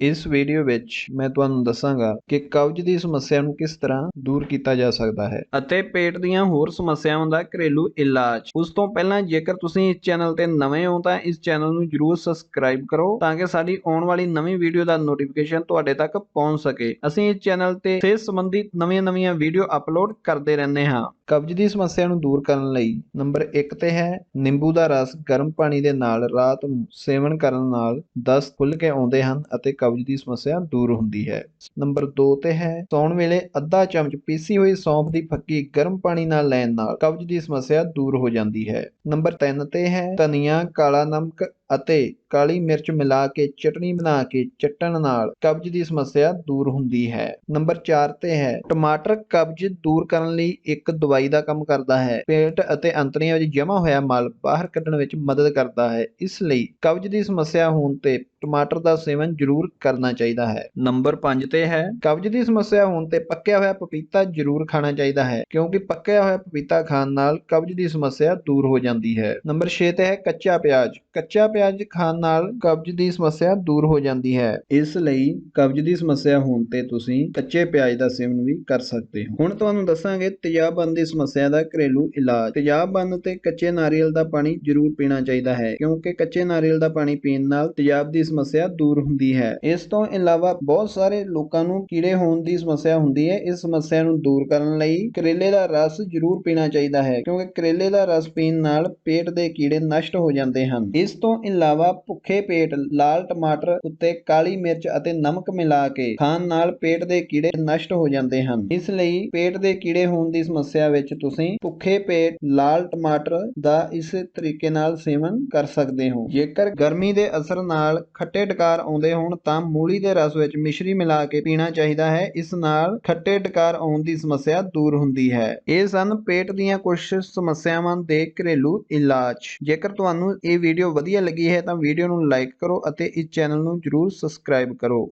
ਇਸ ਵੀਡੀਓ ਵਿੱਚ ਮੈਂ ਤੁਹਾਨੂੰ ਦੱਸਾਂਗਾ ਕਿ ਕਬਜ਼ ਦੀ ਸਮੱਸਿਆ ਨੂੰ ਕਿਸ ਤਰ੍ਹਾਂ ਦੂਰ ਕੀਤਾ ਜਾ ਸਕਦਾ ਹੈ ਅਤੇ ਪੇਟ ਦੀਆਂ ਹੋਰ ਸਮੱਸਿਆਵਾਂ ਦਾ ਘਰੇਲੂ ਇਲਾਜ। ਉਸ ਤੋਂ ਪਹਿਲਾਂ ਜੇਕਰ ਤੁਸੀਂ ਇਸ ਚੈਨਲ ਤੇ ਨਵੇਂ ਹੋ ਤਾਂ ਇਸ ਚੈਨਲ ਨੂੰ ਜਰੂਰ ਸਬਸਕ੍ਰਾਈਬ ਕਰੋ ਤਾਂ ਕਿ ਸਾਡੀ ਆਉਣ ਵਾਲੀ ਨਵੀਂ ਵੀਡੀਓ ਦਾ ਨੋਟੀਫਿਕੇਸ਼ਨ ਤੁਹਾਡੇ ਤੱਕ ਪਹੁੰਚ ਸਕੇ। ਅਸੀਂ ਇਸ ਚੈਨਲ ਤੇ ਸਿਹਤ ਸੰਬੰਧੀ ਨਵੀਆਂ-ਨਵੀਆਂ ਵੀਡੀਓ ਅਪਲੋਡ ਕਰਦੇ ਰਹਿੰਦੇ ਹਾਂ। ਕਬਜ਼ ਦੀ ਸਮੱਸਿਆ ਨੂੰ ਦੂਰ ਕਰਨ ਲਈ ਨੰਬਰ 1 ਤੇ ਹੈ, ਨਿੰਬੂ ਦਾ ਰਸ ਗਰਮ ਪਾਣੀ ਦੇ ਨਾਲ ਰਾਤ ਨੂੰ ਸੇਵਨ ਕਰਨ ਨਾਲ ਦਸਤ ਖੁੱਲ ਕੇ ਆਉਂਦੇ ਹਨ ਅਤੇ ਕਬਜ਼ ਦੀ ਸਮੱਸਿਆ ਦੂਰ ਹੁੰਦੀ ਹੈ। ਨੰਬਰ 2 ਤੇ ਹੈ, ਸੌਣ ਵੇਲੇ ਅੱਧਾ ਚਮਚ ਪੀਸੀ ਹੋਈ ਸੌਂਫ ਦੀ ਫੱਕੀ ਗਰਮ ਪਾਣੀ ਨਾਲ ਲੈਣ ਨਾਲ ਕਬਜ਼ ਦੀ ਸਮੱਸਿਆ ਦੂਰ ਹੋ ਜਾਂਦੀ ਹੈ। ਨੰਬਰ 3 ਤੇ ਹੈ, ਧਨੀਆ, ਕਾਲਾ ਨਮਕ ਅਤੇ ਕਾਲੀ ਮਿਰਚ ਮਿਲਾ ਕੇ ਚਟਣੀ ਬਣਾ ਕੇ ਚੱਟਣ ਨਾਲ ਕਬਜ਼ ਦੀ ਸਮੱਸਿਆ ਦੂਰ ਹੁੰਦੀ ਹੈ। ਨੰਬਰ 4 ਤੇ ਹੈ, ਟਮਾਟਰ ਕਬਜ਼ ਦੂਰ ਕਰਨ ਲਈ ਇੱਕ ਦਵਾਈ ਦਾ ਕੰਮ ਕਰਦਾ ਹੈ। ਪੇਟ ਅਤੇ ਅੰਤੜੀਆਂ ਵਿੱਚ ਜਮ੍ਹਾਂ ਹੋਇਆ ਮਲ ਬਾਹਰ ਕੱਢਣ ਵਿੱਚ ਮਦਦ ਕਰਦਾ ਹੈ। ਇਸ ਲਈ ਕਬਜ਼ ਦੀ ਸਮੱਸਿਆ ਹੋਣ ਤੇ ਟਮਾਟਰ ਦਾ ਸੇਵਨ ਜ਼ਰੂਰ ਕਰਨਾ ਚਾਹੀਦਾ ਹੈ। ਨੰਬਰ 5 ਤੇ ਹੈ, ਕਬਜ਼ ਦੀ ਸਮੱਸਿਆ ਹੋਣ ਤੇ ਪੱਕਿਆ ਹੋਇਆ ਪਪੀਤਾ ਜ਼ਰੂਰ ਖਾਣਾ ਚਾਹੀਦਾ ਹੈ, ਕਿਉਂਕਿ ਪੱਕਿਆ ਹੋਇਆ ਪਪੀਤਾ ਖਾਣ ਨਾਲ ਕਬਜ਼ ਦੀ ਸਮੱਸਿਆ ਦੂਰ ਹੋ ਜਾਂਦੀ ਹੈ। ਨੰਬਰ 6 ਤੇ ਹੈ, ਕੱਚਾ ਪਿਆਜ਼, ਕੱਚਾ ਪਿਆਜ਼ ਖਾਣ ਨਾਲ ਕਬਜ਼ ਦੀ ਸਮੱਸਿਆ ਦੂਰ ਹੋ ਜਾਂਦੀ ਹੈ। ਇਸ ਲਈ ਕਬਜ਼ ਦੀ ਸਮੱਸਿਆ ਹੋਣ ਤੇ ਤੁਸੀਂ ਕੱਚੇ ਪਿਆਜ਼ ਦਾ ਸੇਵਨ ਵੀ ਕਰ ਸਕਦੇ ਹੋ। ਹੁਣ ਤੁਹਾਨੂੰ ਦੱਸਾਂਗੇ ਤੇਜ਼ਾਬਨ ਦੀ ਸਮੱਸਿਆ ਦਾ ਘਰੇਲੂ ਇਲਾਜ। ਤੇਜ਼ਾਬਨ ਤੇ ਕੱਚੇ ਨਾਰੀਅਲ ਦਾ ਪਾਣੀ ਜ਼ਰੂਰ ਪੀਣਾ ਚਾਹੀਦਾ ਹੈ, ਕਿਉਂਕਿ ਕੱਚੇ ਨਾਰੀਅਲ ਦਾ ਪਾਣੀ ਪੀਣ ਨਾਲ ਤੇਜ਼ਾਬ ਦੀ ਸਮੱਸਿਆ ਦੂਰ ਹੁੰਦੀ ਹੈ। ਇਸ ਤੋਂ ਇਲਾਵਾ ਬਹੁਤ ਸਾਰੇ ਲੋਕਾਂ ਨੂੰ ਕੀੜੇ ਹੋਣ ਦੀ ਸਮੱਸਿਆ ਹੁੰਦੀ ਹੈ। ਇਸ ਸਮੱਸਿਆ ਨੂੰ ਦੂਰ ਕਰਨ ਲਈ ਕਰੇਲੇ ਦਾ ਰਸ ਜ਼ਰੂਰ ਪੀਣਾ ਚਾਹੀਦਾ ਹੈ, ਕਿਉਂਕਿ ਕਰੇਲੇ ਦਾ ਰਸ ਪੀਣ ਨਾਲ ਪੇਟ ਦੇ ਕੀੜੇ ਨਸ਼ਟ ਹੋ ਜਾਂਦੇ ਹਨ। ਇਸ ਤੋਂ ਇਲਾਵਾ ਭੁੱਖੇ ਪੇਟ, ਲਾਲ ਟਮਾਟਰ ਉੱਤੇ ਕਾਲੀ ਮਿਰਚ ਅਤੇ ਨਮਕ ਮਿਲਾ ਕੇ ਖਾਣ ਨਾਲ ਪੇਟ ਦੇ ਕੀੜੇ ਨਸ਼ਟ ਹੋ ਜਾਂਦੇ ਹਨ। ਇਸ ਲਈ ਪੇਟ ਦੇ ਕੀੜੇ ਹੋਣ ਦੀ ਸਮੱਸਿਆ ਵਿੱਚ ਤੁਸੀਂ ਭੁੱਖੇ ਪੇਟ, ਲਾਲ ਟਮਾਟਰ ਦਾ ਇਸ ਤਰੀਕੇ ਨਾਲ ਸੇਵਨ ਕਰ ਸਕਦੇ ਹੋ। ਜੇਕਰ ਗਰਮੀ ਦੇ ਅਸਰ ਨਾਲ ਖੱਟੇ ਡਕਾਰ ਆਉਂਦੇ ਹੋਣ ਤਾਂ ਮੂਲੀ ਦੇ ਰਸ ਵਿੱਚ ਮਿਸ਼ਰੀ ਮਿਲਾ ਕੇ ਪੀਣਾ ਚਾਹੀਦਾ ਹੈ। ਇਸ ਨਾਲ ਖੱਟੇ ਡਕਾਰ ਆਉਣ ਦੀ ਸਮੱਸਿਆ ਦੂਰ ਹੁੰਦੀ ਹੈ। ਇਹ ਸਨ ਪੇਟ ਦੀਆਂ ਕੁਝ ਸਮੱਸਿਆਵਾਂ ਦੇ ਘਰੇਲੂ ਇਲਾਜ। ਜੇਕਰ ਤੁਹਾਨੂੰ ਇਹ ਵੀਡੀਓ ਵਧੀਆ ਲੱਗੀ ਹੈ ਤਾਂ ਵੀਡੀਓ ਨੂੰ ਲਾਈਕ ਕਰੋ ਅਤੇ ਇਸ ਚੈਨਲ ਨੂੰ ਜਰੂਰ ਸਬਸਕ੍ਰਾਈਬ ਕਰੋ।